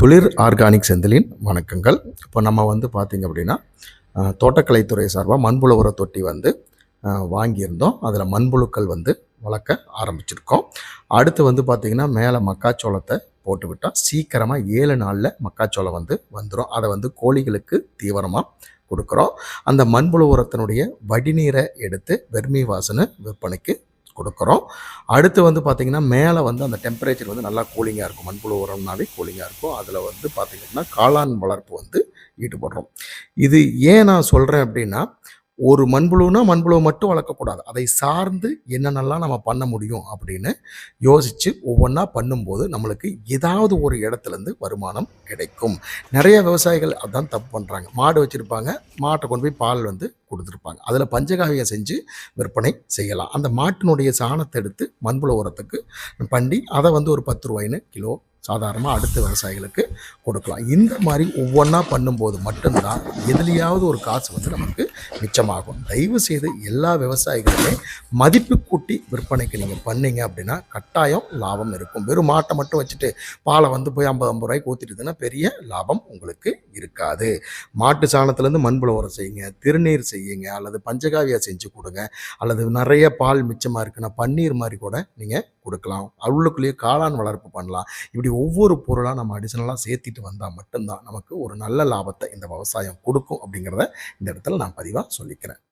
துளிர் ஆர்கானிக் செந்திலின் வணக்கங்கள். இப்போ நம்ம வந்து பார்த்திங்க அப்படின்னா தோட்டக்கலைத்துறை சார்பாக மண்புழு உர தொட்டி வந்து வாங்கியிருந்தோம். அதில் மண்புழுக்கள் வந்து வளர்க்க ஆரம்பிச்சிருக்கோம். அடுத்து வந்து பார்த்திங்கன்னா மேலே மக்காச்சோளத்தை போட்டுவிட்டால் சீக்கிரமாக ஏழு நாளில் மக்காச்சோளம் வந்து வந்துடும் அதை வந்து கோழிகளுக்கு தீவிரமாக கொடுக்குறோம். அந்த மண்புழு உரத்தினுடைய வடிநீரை எடுத்து வெர்மி வாசனை விற்பனைக்கு கொடுக்குறோம். அடுத்து வந்து பார்த்திங்கன்னா மேலே வந்து அந்த டெம்பரேச்சர் வந்து நல்லா கூலிங்காக இருக்கும். மண்புழு உரம்னாவே கூலிங்காக இருக்கும். அதில் வந்து பார்த்திங்கன்னா காளான் வளர்ப்பு வந்து ஈடுபடுறோம். இது ஏன் நான் சொல்கிறேன் அப்படின்னா ஒரு மண்புழுனா மண்புழு மட்டும் வளர்க்கக்கூடாது. அதை சார்ந்து என்னென்னலாம் நம்ம பண்ண முடியும் அப்படின்னு யோசித்து ஒவ்வொன்றா பண்ணும்போது நம்மளுக்கு ஏதாவது ஒரு இடத்துலேருந்து வருமானம் கிடைக்கும். நிறைய விவசாயிகள் அதான் தப்பு பண்ணுறாங்க மாடு வச்சுருப்பாங்க மாட்டை கொண்டு போய் பால் வந்து கொடுத்துருப்பாங்க. அதில் பஞ்சகாவியம் செஞ்சு விற்பனை செய்யலாம். அந்த மாட்டினுடைய சாணத்தை எடுத்து மண்புழு உரத்துக்கு பண்ணி அதை வந்து ஒரு பத்து ரூபாய்னு கிலோ சாதாரணமாக அடுத்த விவசாயிகளுக்கு கொடுக்கலாம். இந்த மாதிரி ஒவ்வொன்றா பண்ணும்போது மட்டும்தான் எதுலேயாவது ஒரு காசு வந்து நமக்கு மிச்சமாகும். தயவு செய்து எல்லா விவசாயிகளுமே மதிப்பு கூட்டி விற்பனைக்கு நீங்கள் பண்ணீங்க அப்படின்னா கட்டாயம் லாபம் இருக்கும். வெறும் மாட்டை மட்டும் வச்சுட்டு பாலை வந்து போய் ஐம்பது ஐம்பது ரூபாய்க்கு ஊற்றிட்டுதுன்னா பெரிய லாபம் உங்களுக்கு இருக்காது. மாட்டு சாணத்துலேருந்து மண்புழு உரம் செய்யுங்க திருநீர் செய்யுங்க அல்லது பஞ்சகாவியா செஞ்சு கொடுங்க அல்லது நிறைய பால் மிச்சமாக இருக்குன்னா பன்னீர் மாதிரி கூட நீங்கள் கொடுக்கலாம் அவளுக்குள்ளேயே காளான் வளர்ப்பு பண்ணலாம். இப்படி ஒவ்வொரு பொருளாக நம்ம அடிஷனலாக சேர்த்திட்டு வந்தால் மட்டும்தான் நமக்கு ஒரு நல்ல லாபத்தை இந்த விவசாயம் கொடுக்கும் அப்படிங்கிறத இந்த இடத்துல நான் பதிவாக சொல்லிக்கிறேன்.